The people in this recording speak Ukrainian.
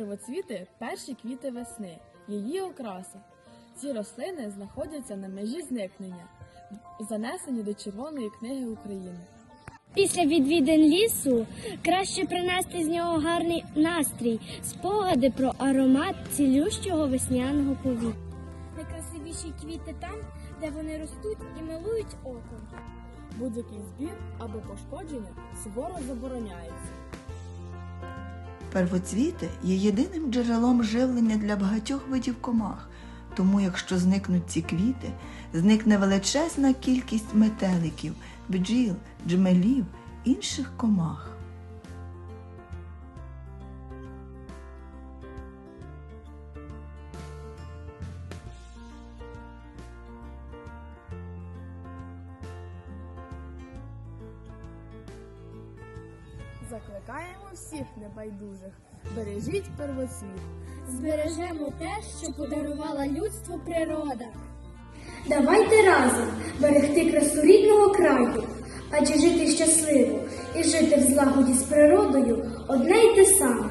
Первоцвіти перші квіти весни, її окраса. Ці рослини знаходяться на межі зникнення, занесені до Червоної книги України. Після відвідин лісу краще принести з нього гарний настрій, спогади про аромат цілющого весняного повітря. Найкрасивіші квіти там, де вони ростуть і милують оком. Будь-який збір або пошкодження суворо забороняється. Первоцвіти є єдиним джерелом живлення для багатьох видів комах, тому якщо зникнуть ці квіти, зникне величезна кількість метеликів, бджіл, джмелів, інших комах. Закликаємо всіх небайдужих. Бережіть первоцвіт. Збережемо те, що подарувала людству природа. Давайте разом берегти красу рідного краю, адже жити щасливо і жити в злагоді з природою одне й те саме.